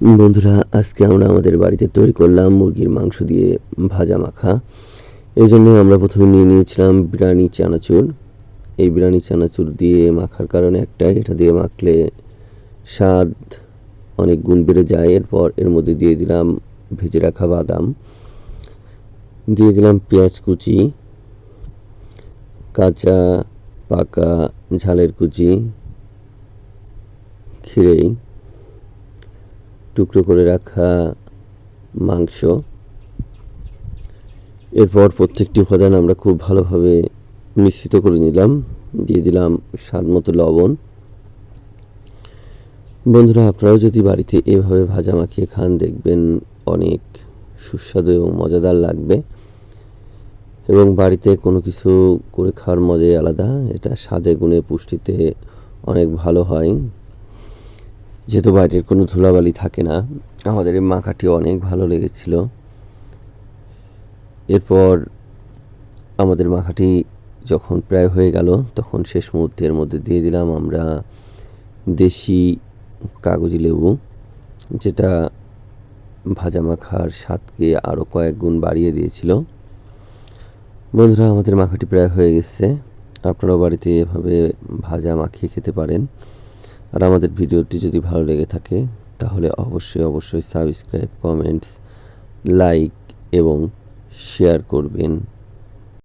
বন্ধুরা, আজকে আমরা আমাদের বাড়িতে তৈরি করলাম মুরগির মাংস দিয়ে ভাজা মাখা। এই জন্য আমরা প্রথমে নিয়ে নিয়েছিলাম বিরিয়ানি চানাচুর। এই বিরিয়ানি চানাচুর দিয়ে মাখার কারণে একটাই, এটা দিয়ে মাখলে স্বাদ অনেক গুণ বেড়ে যায়। এরপর এর মধ্যে দিয়ে দিলাম ভেজে রাখা বাদাম, দিয়ে দিলাম পেঁয়াজ কুচি, কাঁচা পাকা ঝালের কুচি খিরেই টুকরো করে রাখা মাংস। এরপর প্রত্যেকটি উপাদান আমরা খুব ভালোভাবে মিশ্রিত করে নিলাম। দিয়ে দিলাম স্বাদ মতো লবণ। বন্ধুরা, আপনারাও যদি বাড়িতে এভাবে ভাজা মাখিয়ে খান, দেখবেন অনেক সুস্বাদু এবং মজাদার লাগবে। এবং বাড়িতে কোনো কিছু করে খাওয়ার মজাই আলাদা। এটা স্বাদে, গুণে, পুষ্টিতে অনেক ভালো হয়। যেহেতু বাইরের কোনো ধুলাবালি থাকে না, আমাদের এই মাখাটি অনেক ভালো লেগেছিল। এরপর আমাদের মাখাটি যখন প্রায় হয়ে গেল, তখন শেষ মুহূর্তের মধ্যে দিয়ে দিলাম আমরা দেশি কাগজি লেবু, যেটা ভাজা মাখার স্বাদকে আরও কয়েক গুণ বাড়িয়ে দিয়েছিল। বন্ধুরা, আমাদের মাখাটি প্রায় হয়ে গেছে। আপনারাও বাড়িতে এভাবে ভাজা মাখিয়ে খেতে পারেন। আর আমাদের ভিডিওটি যদি ভালো লেগে থাকে, তাহলে অবশ্যই অবশ্যই সাবস্ক্রাইব কমেন্টস লাইক এবং শেয়ার করবেন।